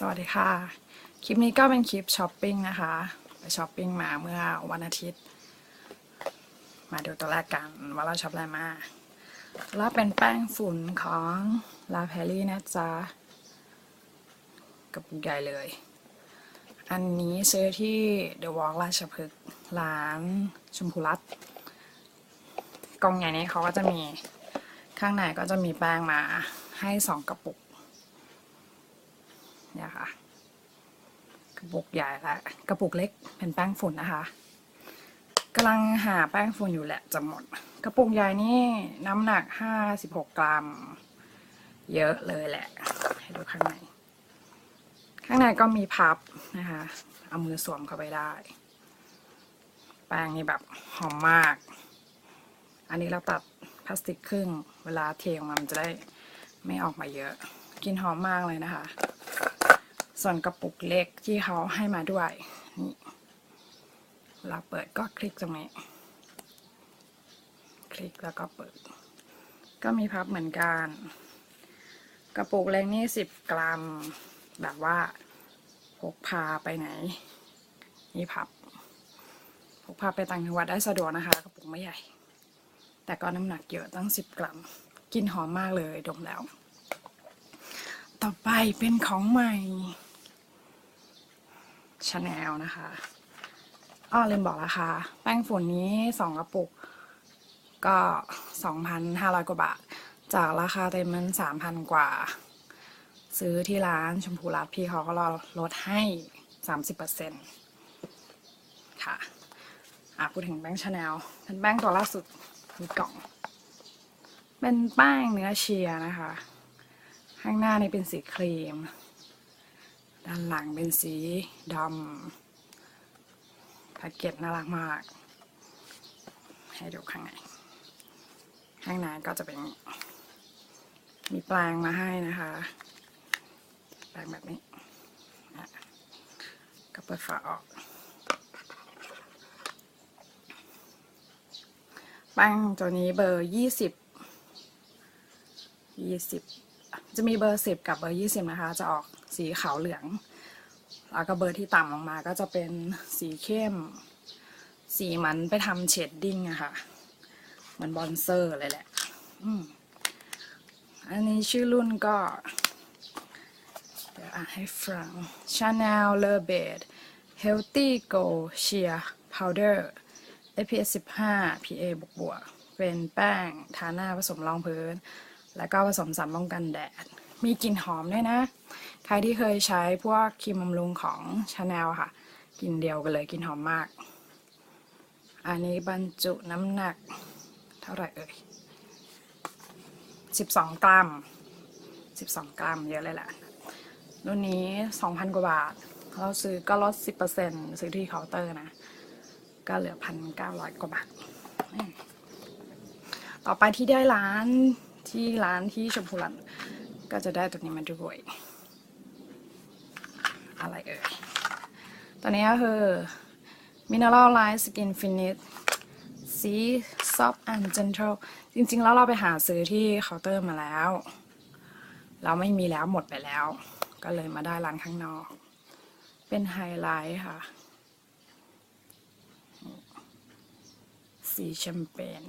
สวัสดีค่ะ คลิปนี้ก็เป็นคลิปช้อปปิ้งนะคะ ไปช้อปปิ้งมาเมื่อวันอาทิตย์ มาดูตัวแรกกันว่าเราช็อปอะไรมาแล้วเป็นแป้งฝุ่นของลาเพลี่นะจ๊ะกระปุกใหญ่เลย อันนี้ซื้อที่เดอะวอล์กราชพฤกษ์ร้านชมพูรัตกล่องใหญ่นี้เขาก็จะมีข้างในก็จะมีแป้งมาให้สองกระปุก เนี่ยค่ะ กระปุกใหญ่และกระปุกเล็กเป็นแป้งฝุ่นนะคะกำลังหาแป้งฝุ่นอยู่แหละจะหมด กระปุกใหญ่นี่น้ำหนัก56กกรัม เยอะเลยแหละ ให้ดูข้างใน ข้างในก็มีพับนะคะ เอามือสวมเข้าไปได้ แป้งนี่แบบหอมมาก อันนี้เราตัดพลาสติกครึ่ง เวลาเทออกมามันจะได้ไม่ออกมาเยอะ กินหอมมากเลยนะคะ ส่วนกระปุกเล็กที่เขาให้มาด้วยนี่เวลาเปิดก็คลิกตรงนี้ คลิกแล้วก็เปิด ก็มีพับเหมือนกัน กระปุกเล็กนี่สิบกรัม แบบว่าพกพาไปไหน นี่พับพกพาไปต่างจังหวัดได้สะดวกนะคะ กระปุกไม่ใหญ่ แต่ก็น้ำหนักเยอะตั้งสิบกรัม กินหอมมากเลยดมแล้ว ต่อไปเป็นของใหม่ ชาแนลนะคะอ้อลืมบอกราคาแป้งฝุ่นนี้สองกระปุก ก็สองพันห้าร้อยกว่าบาท จากราคาเต็มมันสามพันกว่า ซื้อที่ร้านชมพูรัตพี่เขาก็ลดให้สามสิบเปอร์เซ็นต์ค่ะอะพูดถึงแป้งชาแนลเป็นแป้งตัวล่าสุดมีกล่อง เป็นแป้งเนื้อเชียร์นะคะ ข้างหน้านี่เป็นสีครีม ด้านหลังเป็นสีดำแพ็กเกจน่ารักมาก ให้ดูข้างในข้างในก็จะเป็นมีแปลงมาให้นะคะ แปลงแบบนี้อะก็เปิดฝาออก แป้งตัวนี้เบอร์ยี่สิบยี่สิบ จะมีเบอร์สิบกับเบอร์ยี่สิบนะคะ จะออกสีขาวเหลือง แล้วก็เบอร์ที่ต่ำลงมาก็จะเป็นสีเข้ม สีมันไปทำเชดดิ้งอะค่ะเหมือนบอนเซอร์เลยแหละอันนี้ชื่อรุ่นก็ เดี๋ยวอ่านให้ฟัง Chanel Le Bed Healthy Go Sheer Powder SPF 15 PA บวกบวกๆเป็นแป้ง ทาหน้าผสมรองพื้น แล้วก็ผสมสารป้องกันแดด มีกลิ่นหอมด้วยนะ ใครที่เคยใช้พวกครีมบำรุงของชาแนลค่ะกลิ่นเดียวกันเลยกลิ่นหอมมาก อันนี้บรรจุน้ำหนัก เท่าไหร่เอ่ย12 กรัม 12 กรัมเยอะเลยแหละรุ่นนี้ 2,000 กว่าบาท เราซื้อก็ลด 10%ซื้อที่เคาน์เตอร์นะ ก็เหลือ 1,900 กว่าบาท ต่อไปที่ได้ร้าน ที่ร้านที่ชมพูรันก็จะได้ตัวนี้มาด้วยอะไรเอ่ยตัวนี้ก็คือ Mineral Light Skin Finish สี Soft and Gentle จริงๆ แล้วเราไปหาซื้อที่เคาน์เตอร์มาแล้ว เราไม่มีแล้วหมดไปแล้ว ก็เลยมาได้ร้านข้างนอก เป็นไฮไลท์ค่ะ สีแชมเปญ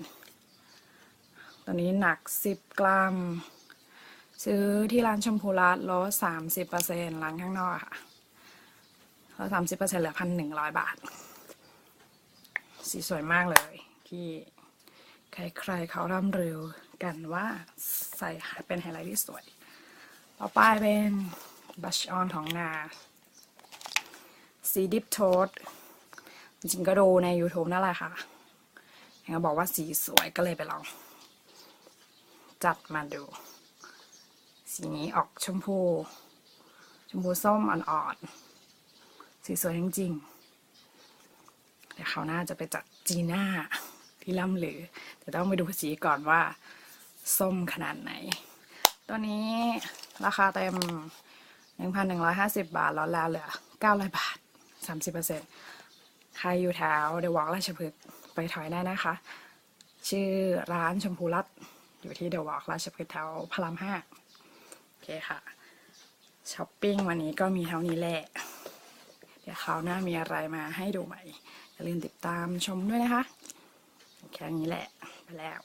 ตัวนี้หนัก 10 กรัม ซื้อที่ร้านชมพูรัตน์ลด30%ร้านข้างนอกค่ะลด30%เปอร์เซ็นต์เหลือพันหนึ่งร้อยบาท สีสวยมากเลย ที่ใครๆเขาร่ำลือกันว่าใส่เป็นไฮไลท์ที่สวย ต่อไปเป็นบัชออนของนา สีดิฟโทสจริงก็ดูใน YouTube นั่นแหละค่ะเห็นเขาบอกว่าสีสวยก็เลยไปลอง จัดมาดู สีนี้ออกชมพู ชมพูส้มอ่อนๆสีสวยจริงๆ เดี๋ยวเขาวหน่าจะไปจัดจีน่าที่ล่ำลือ แต่ต้องไปดูสีก่อนว่า ส้มขนาดไหน ตัวนี้ราคาเต็ม 1,150 บาทลดแล้วเหลือ 900 บาท 30%ใครอยู่แถวเดวอกราชพฤกษ์ไปถอยได้นะคะ ชื่อร้านชมพูรัตน์ อยู่ที่เดอะวอล์กราชพฤกษ์แถวพระรามห้าโอเคค่ะช้อปปิ้งวันนี้ก็มีเท่านี้แหละ เดี๋ยวคราวหน้ามีอะไรมาให้ดูใหม่ อย่าลืมติดตามชมด้วยนะคะ แค่นี้แหละ ไปแล้ว